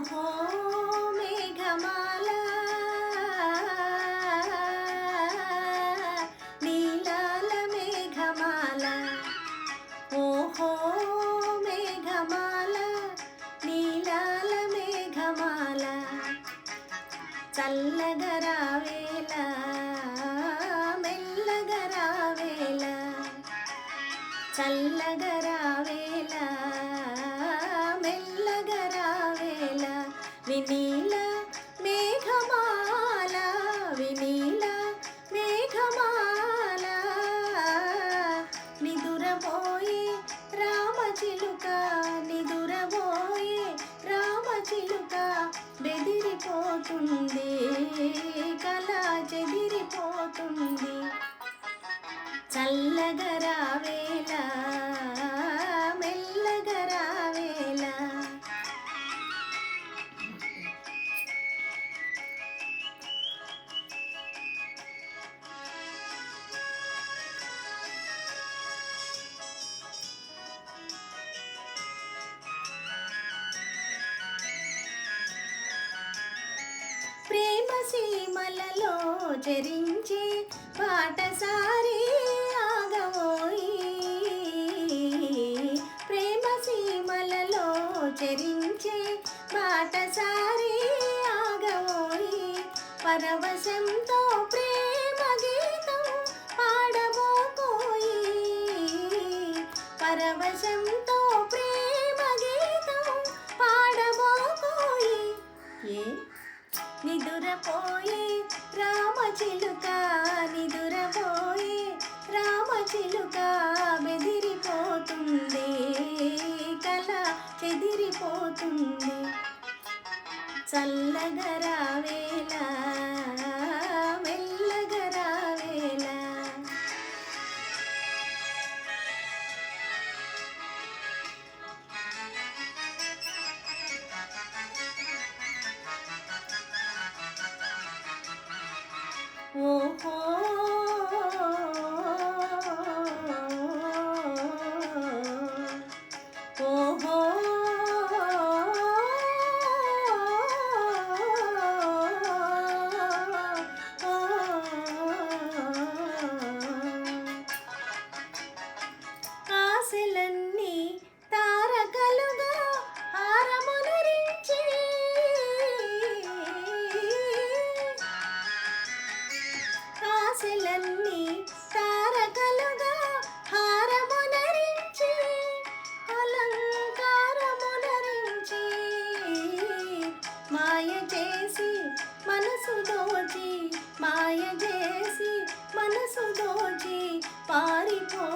ఓహో మేఘమాల నీలాల మేఘమాల ఓహో మేఘమాల నీలాల మేఘమాల చల్లగరావేళ మెల్లగరావేళ చల్లగరావేళ వినీల మేఘమాల వినీల మేఘమాల. నిదురబోయే రామచిలుక నిదురబోయే రామచిలుక బెదిరిపోతుంది కళ చెదిరిపోతుంది. చల్లగరావేల సీమలలో చరించి పాటసారి ఆగవోయి. ప్రేమ సీమలలో చరించి పాటసారి ఆగవోయి. పరవశంతో ప్రేమ గీతం పాడబోకోయి. పరవశంతో రామచిలుక నిదురపోయే రామచిలుక బెదిరిపోతుంది కల చెదిరిపోతుంది. చల్లగరావేల చేసి మనసు దోచి మాయ చేసి మనసు దోచి పారిపో